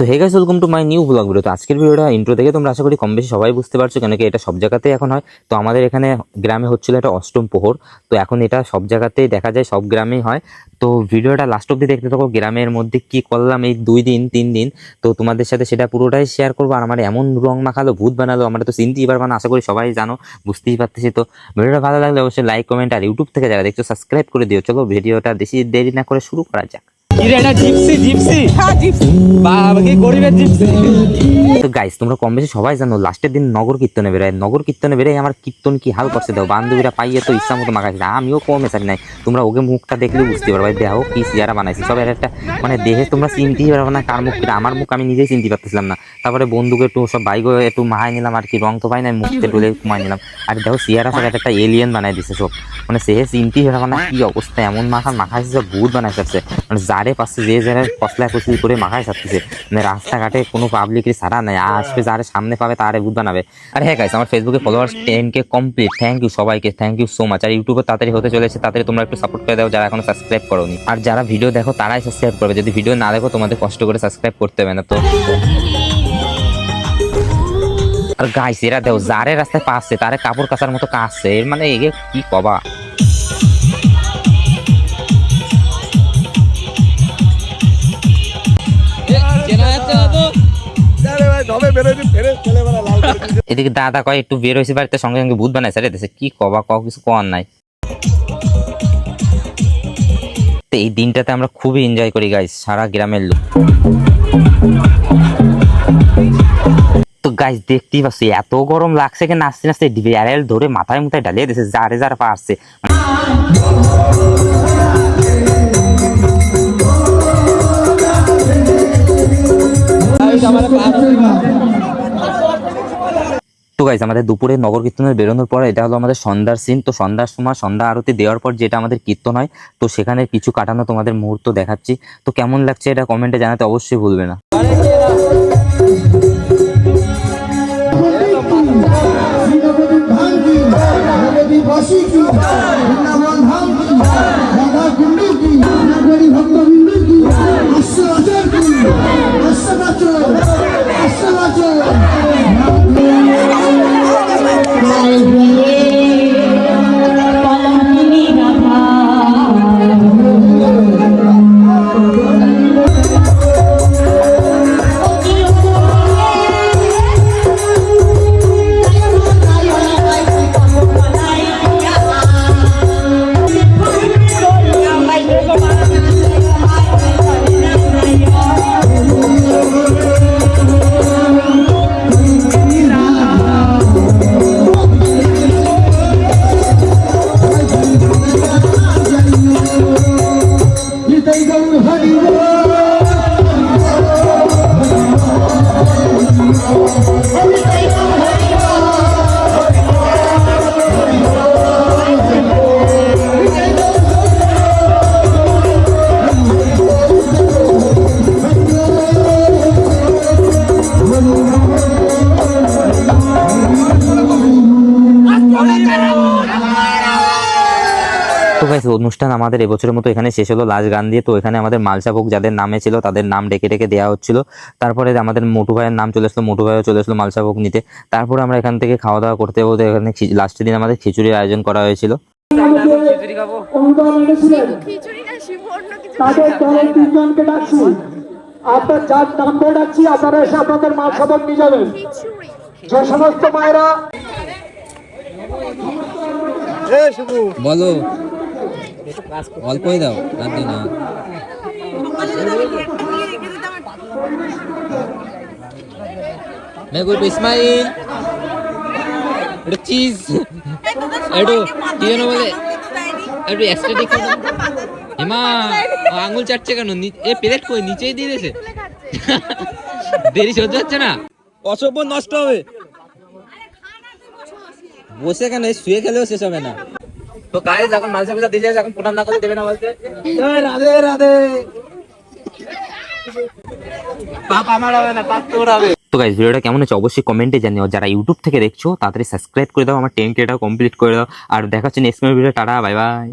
তো hey guys welcome to my new blog video তো আজকের ভিডিওটা ইন্ট্রো থেকে তোমরা আশা করি কম বেশি সবাই বুঝতে পারছ, কেন কি এটা সব জায়গাতেই এখন হয়। তো আমাদের এখানে গ্রামে হচ্ছিল এটা অষ্টম প্রহর। তো এখন এটা সব জায়গাতেই দেখা যায়, সব গ্রামেই হয়। তো ভিডিওটা লাস্ট অব্দি দেখতে থাকো, গ্রামের মধ্যে কি করলাম এই দুই দিন, তিন দিন। তো তোমাদের সাথে সেটা পুরোটাই শেয়ার করব। আর আমার এমন রং মাখালো, ভূত বানালো, আমরা তো চিনতেই পারব না আশা করি সবাই জানো, বুঝতেই পারতেছি। তো ভিডিওটা ভালো লাগলে অবশ্যই লাইক কমেন্ট আর ইউটিউব থেকে যারা দেখছ সাবস্ক্রাইব করে দিও। চলো ভিডিওটা বেশি দেরি না করে শুরু করা যাক। কি এটা জিপসি জিপসি। হ্যাঁ জিপসি। বাবা কি গরিবের জিপসি। তো গাইস তোমরা কম বেশি সবাই জানো লাস্টের দিন নগর কীর্তনে বেরোয়। নগর কীর্তনে বেরোয় আমার কীর্তন কি হাল করছে দাও বান্ধবীরা পাইয়ে তো ইচ্ছা মতো মাখাইছে। আমিও কমে চাই নাই। তোমরা ওকে মুখটা দেখলে বুঝতে পারবে। দেহ কি সিয়ারা বানাইছি। সব একটা মানে দেহে তোমরা চিনতেই পারবে না কার মুখ আমার মুখ আমি নিজেই চিনতে পারতেছিলাম না। তারপরে বন্ধুকে একটু সব বাইক একটু মাহাই নিলাম আর কি। রং তো পাই নাই মুখতে ডলে কুমাই নিলাম। আর দেখো সিয়ারা সব একটা এলিয়েন বানাই দিছে সব। মানে সে চিনতেই পারবে না কি অবস্থা। এমন মাখা মাখাইছে সব ভূত বানাই মানে যারে পাচ্ছে যে যারা কসলা কসলি করে মাখায় সারতেছে মানে রাস্তাঘাটে কোনো পাবলিকের সারা নাই। আসবে যারে সামনে পাবে, তারে ভূত বানাবে। আর হ্যাঁ গাইস আমার ফেসবুকে followers ten K complete thank you সবাইকে থ্যাংক ইউ সো মাচ আর ইউটিউবে তাড়াতাড়ি হতে চলেছে, তাড়াতাড়ি তোমরা একটু সাপোর্ট করে দাও যারা এখনও সাবস্ক্রাইব করোনি। আর যারা ভিডিও দেখো, তারাই সাবস্ক্রাইব করবে। যদি ভিডিও না দেখো, তোমাদের কষ্ট করে সাবস্ক্রাইব করতে হবে না তো। আর গাইস এরা দেখো, যারে রাস্তায় পাচ্ছে, তারে কাপড় কাচার মতো কাছে এর মানে এগে কি কবা? এদিকে দাদা কয়, একটু বের হয়েছে বাড়িতে, সঙ্গে সঙ্গে ভূত বানাইছে রে কি কবা ক কিছু কর নাই। এই দিনটাতে আমরা খুবই এনজয় করি গাইস সারা গ্রামের লোক। তো গাইস দেখতেই পাচ্ছি, এত গরম লাগছে কি নাচতে নাচতে ধরে মাথায় মুথায় ডালিয়ে দিছে, যারে যারা পারছে তো গাইজ আমাদের দুপুরে নগর কীর্তনের বেরোনোর পর এটা হলো আমাদের সন্ধ্যার সিন তো সন্ধ্যার সময়, সন্ধ্যা আরতি দেওয়ার পর যেটা আমাদের কীর্তন হয়, তো সেখানে কিছু কাটানো তোমাদের মুহূর্ত দেখাচ্ছি। তো কেমন লাগছে এটা কমেন্টে জানাতে অবশ্যই ভুলবে না। তো অনুষ্ঠান আমাদের এবছরের মতো এখানে শেষ হলো। লাস্ট গান দিয়ে তো এখানে আমাদের মালসা ভোগ যাদের নামে ছিল, তাদের নাম ডেকে ডেকে দেওয়া হচ্ছিল। তারপরে আমাদের মোটু ভাইয়ের নাম চলে আসলো, মোটু ভাইও চলে আসলো মালসা ভোগ নিতে। তারপরে আমরা এখান থেকে খাওয়া দাওয়া করতে বলতে এখানে লাস্টের দিন আমাদের খিচুড়ির আয়োজন করা হয়েছিল। খিচুড়ি খাব আপনার যার নাম বলে ডাকছি আপনারা এসে আপনাদের মা সবার নিয়ে যাবেন। যে সমস্ত মায়েরা বলো। অল্পই দাও ইসমাইল। চিজ একটু কি বলে। একটু এক্সট্রা দেখে আঙুল চাটছে কেন? নি- এ প্লেট কই? নিচেই দিয়ে দিয়েছে। দেরি সহ্য হচ্ছে না? অসভ্য নষ্ট হবে। বসে কেন? শুয়ে খেলেও শেষ হবে না। তো কাজ এখন মালসা পিজা দিয়ে এখন প্রণাম না করলে দেবে না বলতে রাধে রাধে। পাপ আমার হবে না পাপ তোর হবে। তো গাইজ ভিডিওটা কেমন হচ্ছে অবশ্যই কমেন্টে জানিও। যারা ইউটিউব থেকে দেখছ তাড়াতাড়ি সাবস্ক্রাইব করে দাও আমার টেন কেটাও কমপ্লিট করে দাও। আর দেখাচ্ছি next video tata bye bye